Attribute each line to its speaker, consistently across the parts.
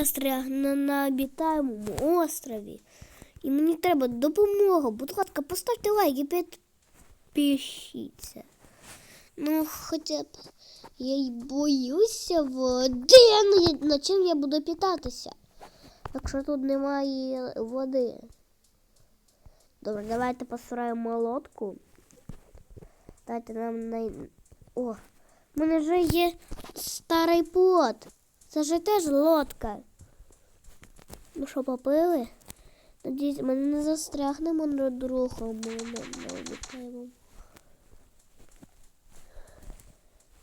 Speaker 1: застряг на, на обітаємому острові. І мені треба допомога. Будь ласка, поставте лайк і підпишіться. Ну, хоча б я й боюся води. Ну, На чим я буду питатися? Якщо тут немає води. Добре, давайте построїмо лодку. Дайте нам най... О, в мене вже є старий плот. Це ж теж лодка. Ну що, попили? Надіюсь, ми не застрягнемо на другому навітаємо.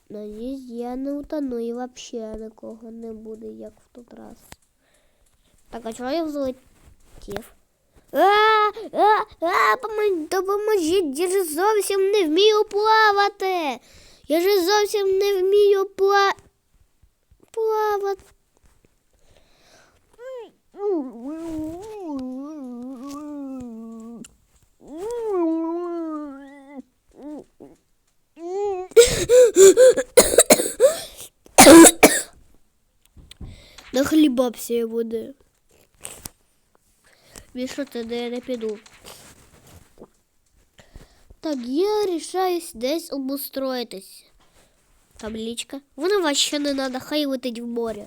Speaker 1: Надіюсь, я не утону і взагалі нікого не буде, як в тот раз. Так, а чого я взлетів? Допоможіть, я ж зовсім не вмію плавати. Я ж зовсім не вмію пла... плавати. Нахлібався я води. Більше туди я не піду. Так, я рішаюсь десь обустроїтись. Табличка. Вона вас ще не надо, хай летить в море.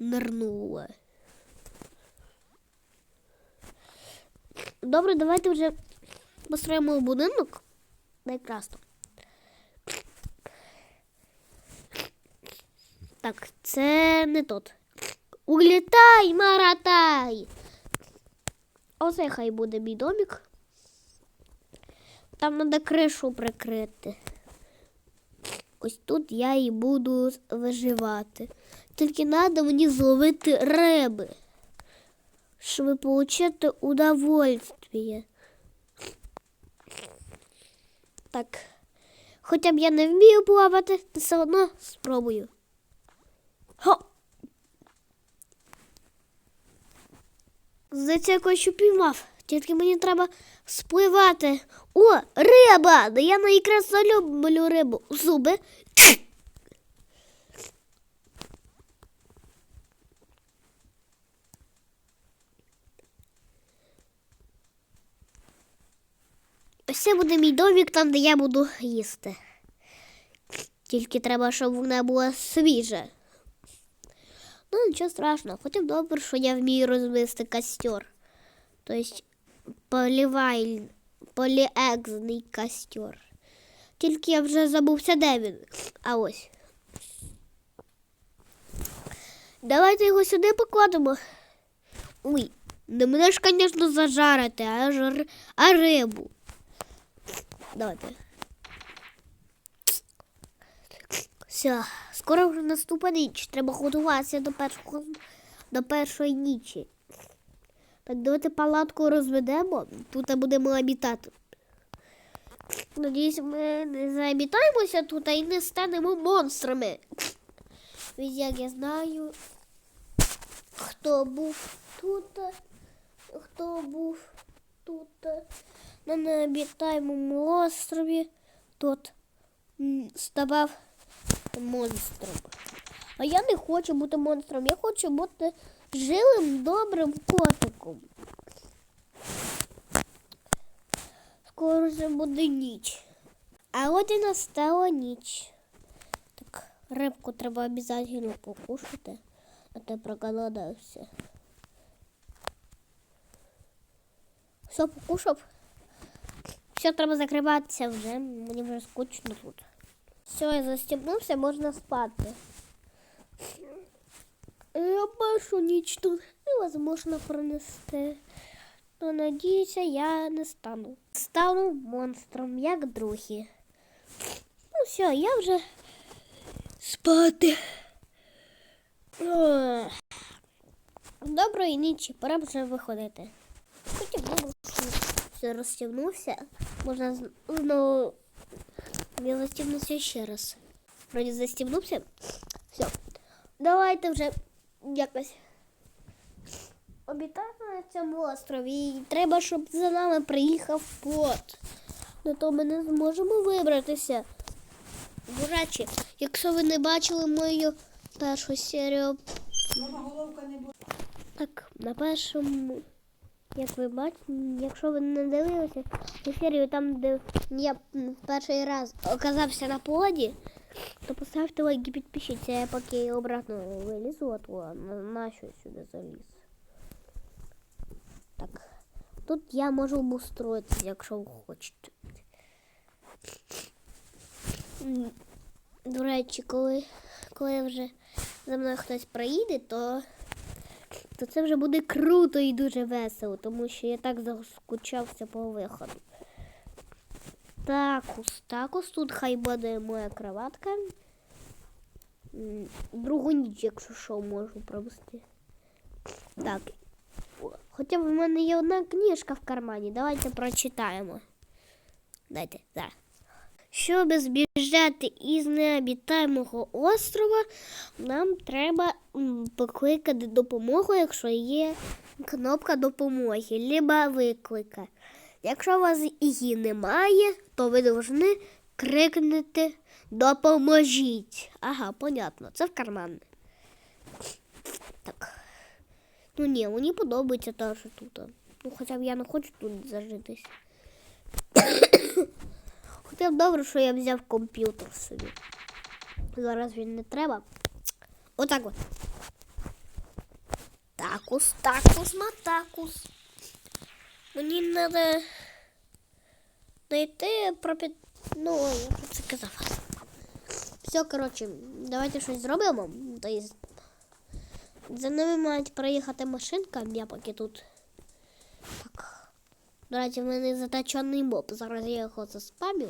Speaker 1: Нырнула. Добре, давайте вже построїмо будинок. Найкрасно. Так, це не тот. Улітай, маратай! Оце хай буде мій домик. Там треба кришу прикрити. Ось тут я і буду виживати. Тільки треба мені зловити риби, щоб отримати удовольствие. Так. Хоча б я не вмію плавати, то все одно спробую. Хо! Здається, якось що піймав. Тільки мені треба спливати. О, риба! Да я найкраще люблю рибу. Зуби. Ось це буде мій домик, там, де я буду їсти. Тільки треба, щоб вона була свіжа. Ну, нічого страшного, хоча б добре, що я вмію розвести костер. Тобто полівай, поліекзний костер. Тільки я вже забувся, де він. А ось. Давайте його сюди покладемо. Ой, не мене ж, звісно, зажарити, а, ж, ри- а рибу. Давайте. Все, скоро вже наступна ніч. Треба готуватися до першого до першої нічі. Так, давайте палатку розведемо. Тут будемо обітати. Надіюсь, ми не заобітаємося тут і не станемо монстрами. Ведь як я знаю, хто був тут, хто був тут на необітаємому острові, тот ставав монстром. А я не хочу бути монстром, я хочу бути жилим, добрим котиком. Скоро вже буде ніч. А от і настала ніч. Так, рибку треба обов'язково покушати, а то проголодався. Все, покушав. Все, треба закриватися вже. Мені вже скучно тут. Все, я застібнувся, можна спати. Я першу ніч тут невозможно пронести. То надіюся, я не стану. Стану монстром, як другі. Ну все, я вже спати. Ох. Доброї нічі, пора вже виходити. Хотів добре, що все розтягнувся. Можна з- знову я застібнувся ще раз. Вроді застібнувся. Все. Давайте вже Якось обітаємо на цьому острові. І треба, щоб за нами приїхав плот. Не то ми не зможемо вибратися. До речі, якщо ви не бачили мою першу серію.
Speaker 2: Мама головка не буде.
Speaker 1: Так, на першому, як ви бачите, якщо ви не дивилися цю серію, там, де я перший раз оказався на поді, то поставте лайк і підпишіться, я поки обратно вилізу, а то на, що сюди заліз. Так. Тут я можу обустроїтися, якщо ви хочете. До речі, коли, коли вже за мною хтось приїде, то то це вже буде круто і дуже весело, тому що я так заскучався по виходу. Такус, такус, тут хай буде моя кроватка. Другу ніч, якщо що, можу провести. Так. Хоча в мене є одна книжка в кармані. Давайте прочитаємо. Дайте, зараз. Щоб збіжати із необітаємого острова, нам треба покликати допомогу, якщо є кнопка допомоги, либо виклика. Якщо у вас її немає, то ви повинні крикнути Допоможіть. Ага, понятно, це в карман. Так. Ну ні, мені подобається те, що тут. Ну, хоча б я не хочу тут зажитись. Хоча б добре, що я взяв комп'ютер собі. Зараз він не треба. Отак от. Такус, такус, матакус. Мені треба знайти пропід... Ну, я вже це казав. Все, коротше, давайте щось зробимо. За ними мають проїхати машинка, я поки тут. Так. До речі, в мене затачений моб. Зараз я його заспамлю.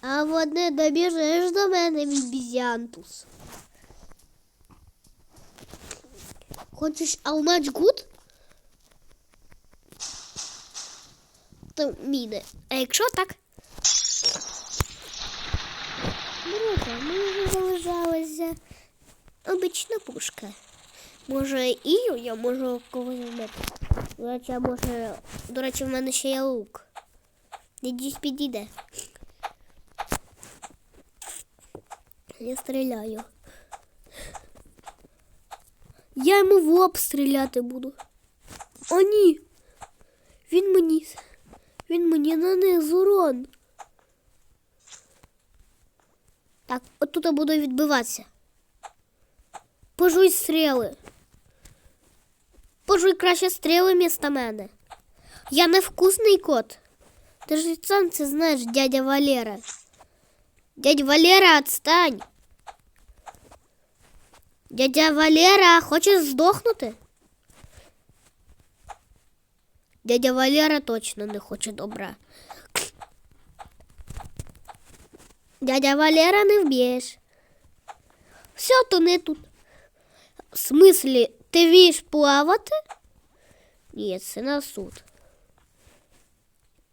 Speaker 1: А от не добіжиш до мене, мій бізянтус. Хочеш алмач гуд? То міни. А якщо так? Друзі, мені залишалася обична пушка. Може і я можу когось вбити. Може. До речі, в мене ще є лук. Надіюсь, підійде. Я стріляю. Я йому в лоб стріляти буду. О, ні. Він мені. Він мені нанес урон. Так, отут буду відбиватися. Пожуй стріли. Пожуй краще стріли місто мене. Я не вкусний кот. Ти ж сам це знаєш, дядя Валера. Дядя Валера, отстань. Дядя Валера, хочеш здохнути? Дядя Валера точно не хоче добра. Дядя Валера не вб'єш. Все, то не тут. В смислі, ти вмієш плавати? Ні, це на суд.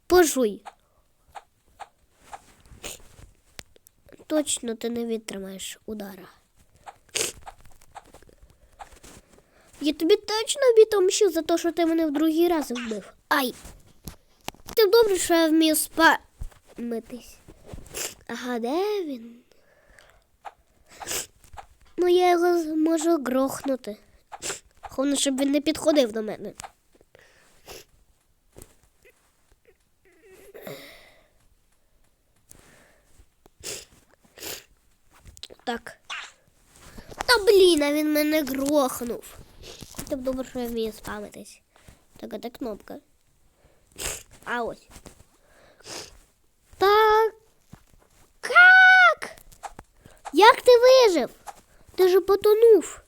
Speaker 1: Пожуй. Точно ти не витримаєш удара. Я тобі точно відомщу за те, що ти мене в другий раз вбив. Ай! Ти добре, що я вмію спамитись. Ага, де він? Ну, я його можу грохнути. Головне, щоб він не підходив до мене. Так. Та блін, а він мене грохнув. Б добре, що я вмію спамитись. Так, а кнопка? А ось. Так. Как? Як ти вижив? Ти ж потонув.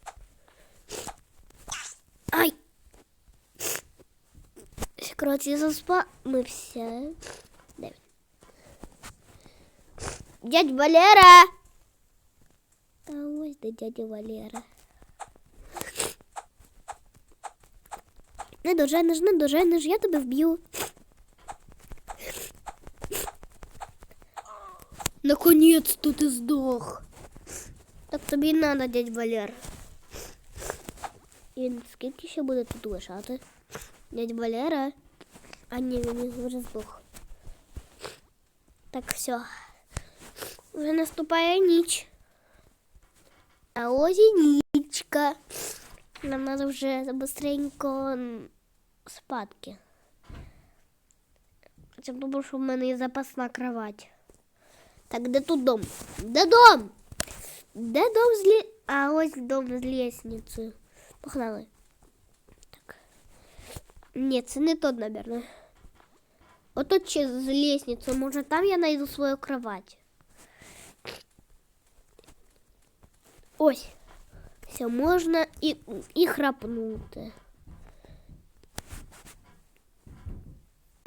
Speaker 1: Ай. Коротше, заспамився. Де він? Дядь Валера. А ось де дядя Валера. Не доженеш, не доженеш, я тебе вб'ю. Наконец-то ти здох. Так тобі й надо, дядь Валер. І він скільки ще буде тут лишати? Дядь Валера. А ні, він вже здох. Так, все. Вже наступає ніч. А ось і нічка. Нам треба вже быстренько м, спадки. Хоча б тому, що в мене є запасна кровать. Так, де тут дом? Де дом? Де дом з лі... А ось дом з лестницею. Погнали. Так. Ні, це не тот, наверное. Отут ще з лестницею. Може там я знайду свою кровать. Ось. Все, можна і, і храпнути.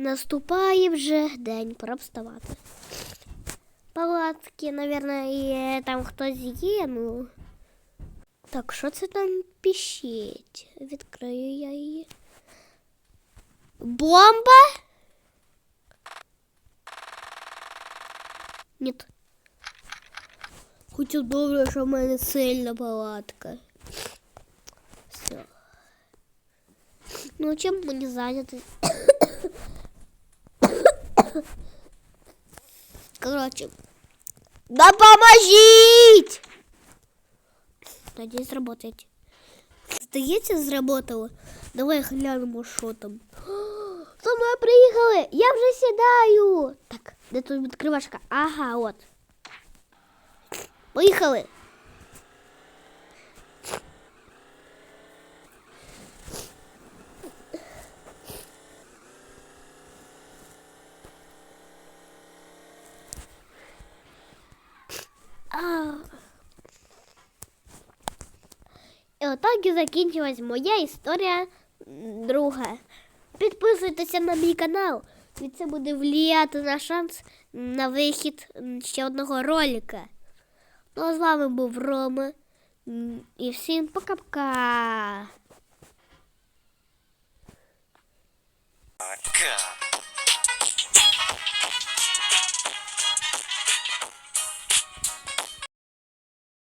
Speaker 1: Наступає вже день, пора вставати. Палатки, наверное, там хтось є, ну. Так, що це там піщить? Відкрию я її. Бомба? Нет. Хоча добре, що в мене сильна палатка. Все. Ну, чим мені зайняти? Короче, допоможіть! Надіюсь, зработать. Здається, зработало. Давай глянемо, що там. За мною приїхали! Я вже сідаю! Так, де тут відкривашка? Ага, от. Поїхали! І закінчилась моя історія друга. Підписуйтеся на мій канал, і це буде влияти на шанс на вихід ще одного ролика. Ну а з вами був Рома. І всім пока-пока.
Speaker 3: Ка.